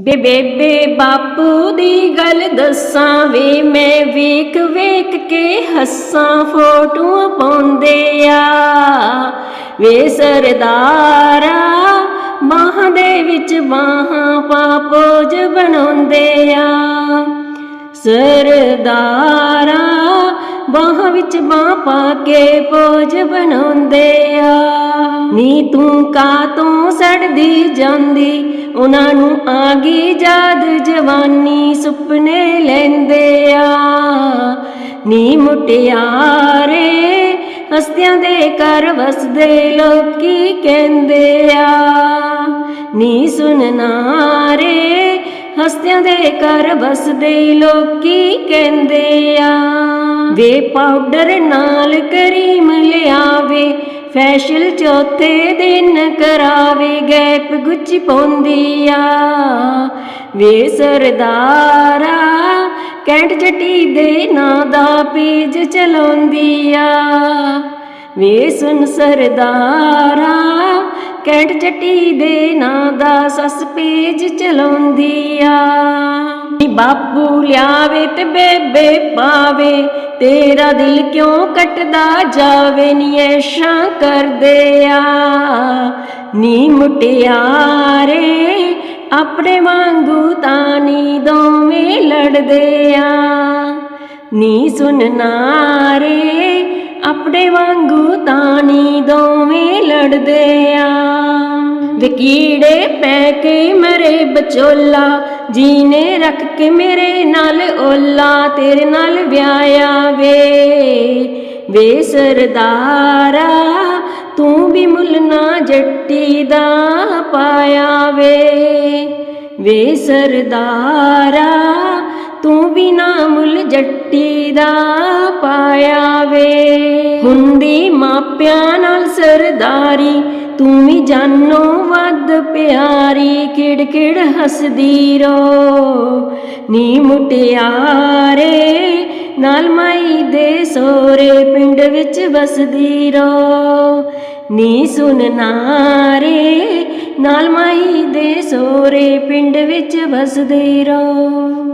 ਬੇ ਬੇਬੇ ਬਾਪੂ ਦੀ ਗੱਲ ਦੱਸਾਂ ਵੇ, ਮੈਂ ਵੇਖ ਵੇਖ ਕੇ ਹੱਸਾਂ, ਫੋਟੋਆਂ ਪਾਉਂਦੇ ਆ। ਵੇ ਸਰਦਾਰਾ, ਬਾਹਾਂ ਦੇ ਵਿੱਚ ਬਾਹਾਂ ਪਾ ਬਣਾਉਂਦੇ ਆ। ਸਰਦਾਰਾ, ਬਾਹਾਂ ਵਿੱਚ ਬਾਹ ਪਾ ਕੇ ਪੋਜ ਬਣਾਉਂਦੇ ਆ। ਨੀ ਤੂੰ ਕਾ ਤੋਂ ਸੜਦੀ ਜਾਂਦੀ? ਉਹਨਾਂ ਨੂੰ ਆ ਗਈ ਯਾਦ ਜਵਾਨੀ ਸੁਪਨੇ ਲੈਂਦੇ ਆ। ਨੀ ਮੁਟਿਆਰੇ ਹਸਤਿਆਂ ਦੇ ਘਰ ਵਸਦੇ ਲੋਕੀ ਕਹਿੰਦੇ ਆ। ਨੀ ਸੁਣਨਾ ਰੇ, ਹਸਤਿਆਂ ਦੇ ਘਰ ਵਸਦੇ ਲੋਕੀ ਕਹਿੰਦੇ ਆ। ਵੇ ਪਾਊਡਰ ਨਾਲ ਕਰੀਮ ਫੈਸ਼ਲ ਚੌਥੇ ਦਿਨ ਕਰਾਵੇ ਗੈਪ ਗੁੱਚ ਪਾਉਂਦੀ ਆ ਵੇ ਸਰਦਾਰਾ, ਕੈਂਟ ਜੱਟੀ ਦੇ ਨਾਂ ਦਾ ਪੇਜ ਚਲਾਉਂਦੀ ਆ ਵੇ ਸੁਨ ਸਰਦਾਰਾ, ਕੈਂਟ ਜੱਟੀ ਦੇ ਨਾਂ ਦਾ ਸੱਸ ਪੇਜ ਚਲਾਉਂਦੀ ਆ ਨੀ ਬਾਪੂ ਲਿਆਵੇ ਤੇ ਬੇਬੇ ਪਾਵੇ ਤੇਰਾ ਦਿਲ ਕਿਉਂ ਕੱਟਦਾ? ਜਾਵੇ ਨੀ ਐਸ਼ਾਂ ਕਰਦੇ ਆ। ਨੀ ਮੁਟਿਆਰੇ ਆਪਣੇ ਵਾਂਗੂ ਤਾਂ ਨੀ ਦੋਵੇਂ ਲੜਦੇ ਆ। ਨੀ ਸੁਣਨਾ ਰੇ, ਆਪਣੇ ਵਾਂਗੂ ਤਾਂ ਨੀ ਦੋਵੇਂ ਲੜਦੇ ਆ। ਕੀੜੇ ਪੈ ਕੇ ਮਰੇ ਬਚੋਲਾ ਜੀਨੇ ਰੱਖ ਕੇ ਮੇਰੇ ਨਾਲ ਓਲਾ, ਤੇਰੇ ਨਾਲ ਵਿਆਹਿਆ ਵੇ ਵੇ ਸਰਦਾਰਾ, ਤੂੰ ਵੀ ਮੁੱਲ ਨਾ ਜੱਟੀ ਦਾ ਪਾਇਆ ਵੇ। ਵੇ ਸਰਦਾਰਾ ਤੂੰ ਵੀ ਨਾ ਮੁੱਲ ਜੱਟੀ ਦਾ ਪਾਇਆ ਵੇ ਹੁੰਦੀ ਮਾਪਿਆਂ ਨਾਲ ਸਰਦਾਰੀ, ਤੂੰ ਵੀ ਜਾਨੋ ਵੱਧ ਪਿਆਰੀ ਕਿੜ ਕਿੜ ਹੱਸਦੀ ਰੋ। ਨੀ ਮੁਟਿਆਰੇ ਨਾਲ ਮਾਈ ਦੇ ਸੋਰੇ ਪਿੰਡ ਵਿੱਚ ਵਸਦੀ ਰੋ। ਨੀ ਸੁਣਨਾ ਰੇ ਨਾਲ ਮਾਈ ਦੇ ਸੋਰੇ ਪਿੰਡ ਵਿੱਚ ਵਸਦੀ ਰੋ।